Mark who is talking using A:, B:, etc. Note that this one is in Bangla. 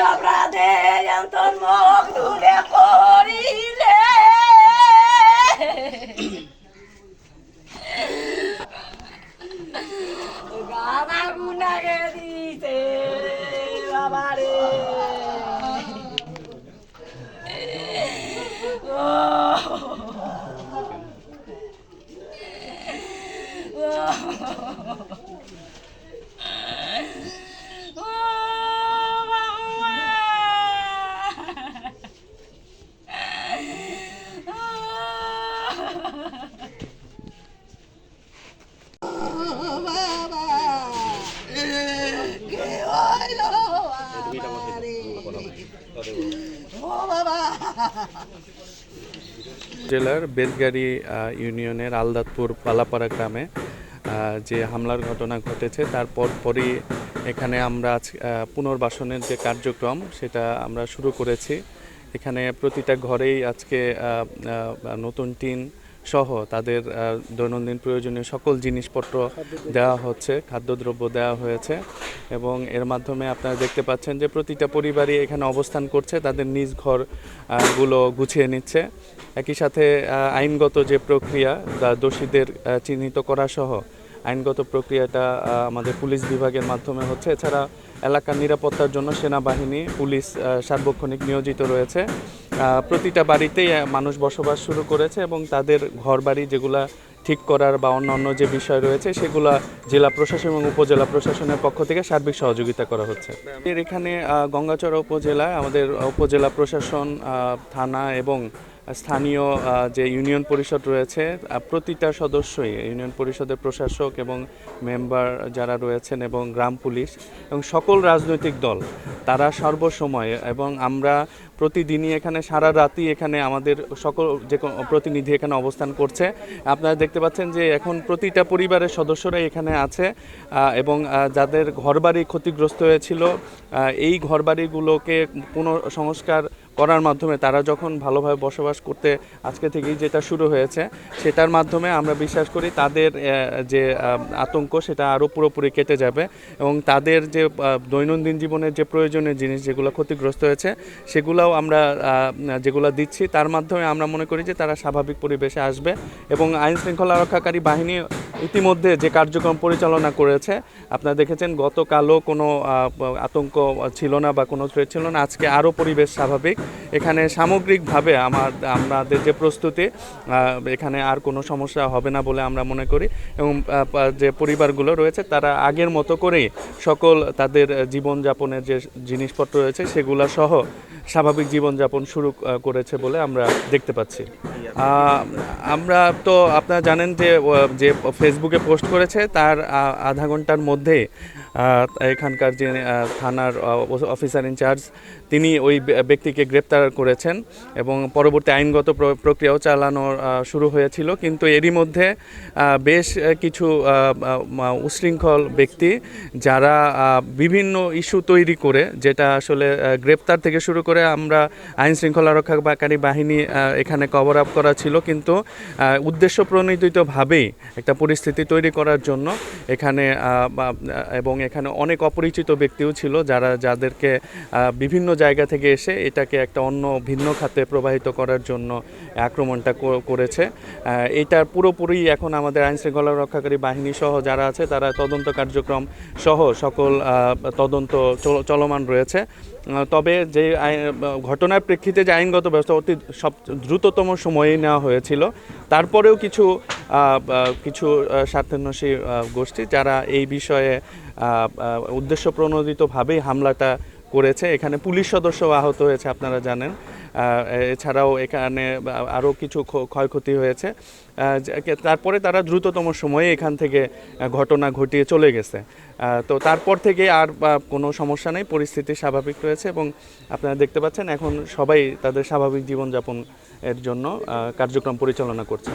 A: জবরা দে যন্তন বাবা গুনাকে দিতে বাবারে। Oh. জেলার বেলগাড়ি ইউনিয়নের আলদাতপুর পালাপাড়া গ্রামে যে হামলার ঘটনা ঘটেছে তারপর পরই এখানে আমরা আজ পুনর্বাসনের যে কার্যক্রম, সেটা আমরা শুরু করেছি। এখানে প্রতিটা ঘরেই আজকে নতুন টিন সহ তাদের দৈনন্দিন প্রয়োজনীয় সকল জিনিসপত্র দেওয়া হচ্ছে, খাদ্যদ্রব্য দেওয়া হয়েছে এবং এর মাধ্যমে আপনারা দেখতে পাচ্ছেন যে প্রতিটা পরিবারই এখানে অবস্থান করছে, তাদের নিজ ঘরগুলো গুছিয়ে নিচ্ছে। একই সাথে আইনগত যে প্রক্রিয়া দোষীদের চিহ্নিত করা সহ আইনগত প্রক্রিয়াটা আমাদের পুলিশ বিভাগের মাধ্যমে হচ্ছে। এছাড়া এলাকার নিরাপত্তার জন্য সেনাবাহিনী, পুলিশ সার্বক্ষণিক নিয়োজিত রয়েছে। প্রতিটা বাড়িতেই মানুষ বসবাস শুরু করেছে এবং তাদের ঘর বাড়ি যেগুলা ঠিক করার বা অন্য অন্য যে বিষয় রয়েছে, সেগুলা জেলা প্রশাসন এবং উপজেলা প্রশাসনের পক্ষ থেকে সার্বিক সহযোগিতা করা হচ্ছে। এর এখানে গঙ্গাচড়া উপজেলায় আমাদের উপজেলা প্রশাসন থানা এবং স্থানীয় যে ইউনিয়ন পরিষদ রয়েছে প্রতিটা সদস্যই, ইউনিয়ন পরিষদের প্রশাসক এবং মেম্বার যারা রয়েছেন এবং গ্রাম পুলিশ এবং সকল রাজনৈতিক দল, তারা সর্বসময় এবং আমরা প্রতিদিনই এখানে, সারা রাতই এখানে আমাদের সকল যে প্রতিনিধি এখানে অবস্থান করছে। আপনারা দেখতে পাচ্ছেন যে এখন প্রতিটা পরিবারের সদস্যরাই এখানে আছে এবং যাদের ঘরবাড়ি ক্ষতিগ্রস্ত হয়েছিল এই ঘরবাড়িগুলোকে পুনঃসংস্কার করার মাধ্যমে তারা যখন ভালোভাবে বসবাস করতে আজকে থেকেই যেটা শুরু হয়েছে, সেটার মাধ্যমে আমরা বিশ্বাস করি তাদের যে আতঙ্ক সেটা আরও পুরোপুরি কেটে যাবে এবং তাদের যে দৈনন্দিন জীবনের যে প্রয়োজনীয় জিনিস যেগুলো ক্ষতিগ্রস্ত হয়েছে, সেগুলোও আমরা যেগুলো দিচ্ছি, তার মাধ্যমে আমরা মনে করি যে তারা স্বাভাবিক পরিবেশে আসবে এবং আইন শৃঙ্খলা রক্ষাকারী বাহিনী ইতিমধ্যে যে কার্যক্রম পরিচালনা করেছে, আপনারা দেখেছেন গতকালও কোনো আতঙ্ক ছিল না বা কোনো থ্রেট ছিল না, আজকে আরও পরিবেশ স্বাভাবিক। এখানে সামগ্রিকভাবে আমার, আমাদের যে প্রস্তুতি এখানে আর কোনো সমস্যা হবে না বলে আমরা মনে করি। এবং যে পরিবারগুলো রয়েছে, তারা আগের মতো করেই সকল তাদের জীবনযাপনের যে জিনিসপত্র রয়েছে, সেগুলো সহ স্বাভাবিক জীবনযাপন শুরু করেছে বলে আমরা দেখতে পাচ্ছি। আমরা তো, আপনারা জানেন যে যে ফেসবুকে পোস্ট করেছে, তার আধা ঘণ্টার মধ্যে এখানকার যে থানার অফিসার ইনচার্জ তিনি ওই ব্যক্তিকে গ্রেপ্তার করেছেন এবং পরবর্তী আইনগত প্রক্রিয়াও চালানো শুরু হয়েছিল। কিন্তু এরই মধ্যে বেশ কিছু উশৃঙ্খল ব্যক্তি যারা বিভিন্ন ইস্যু তৈরি করে, যেটা আসলে গ্রেপ্তার থেকে শুরু করে আমরা আইন শৃঙ্খলা রক্ষাকারী বাহিনী এখানে কভার আপ করা ছিল। কিন্তু উদ্দেশ্য প্রণোদিতভাবেই একটা পরিস্থিতি তৈরি করার জন্য এখানে এবং এখানে অনেক অপরিচিত ব্যক্তিও ছিল যারা, যাদেরকে বিভিন্ন জায়গা থেকে এসে এটাকে একটা অন্য ভিন্ন খাতে প্রবাহিত করার জন্য আক্রমণটা করেছে। এটার পুরোপুরি এখন আমাদের আইন শৃঙ্খলা রক্ষাকারী বাহিনী সহ যারা আছে তারা তদন্ত কার্যক্রম সহ সকল তদন্ত চল- চলমান রয়েছে। তবে যে ঘটনার প্রেক্ষিতে যে আইনগত ব্যবস্থা অতি সব দ্রুততম সময়ে নেওয়া হয়েছিল, তারপরেও কিছু কিছু স্বার্থান্বেষী গোষ্ঠী যারা এই বিষয়ে উদ্দেশ্য প্রণোদিতভাবেই হামলাটা করেছে। এখানে পুলিশ সদস্য আহত হয়েছে, আপনারা জানেন। এছাড়াও এখানে আরও কিছু ক্ষয়ক্ষতি হয়েছে। তারপরে তারা দ্রুততম সময়ে এখান থেকে ঘটনা ঘটিয়ে চলে গেছে। তো তারপর থেকে আর কোনো সমস্যা নেই, পরিস্থিতি স্বাভাবিক রয়েছে এবং আপনারা দেখতে পাচ্ছেন, এখন সবাই তাদের স্বাভাবিক জীবনযাপন এর জন্য কার্যক্রম পরিচালনা করছে।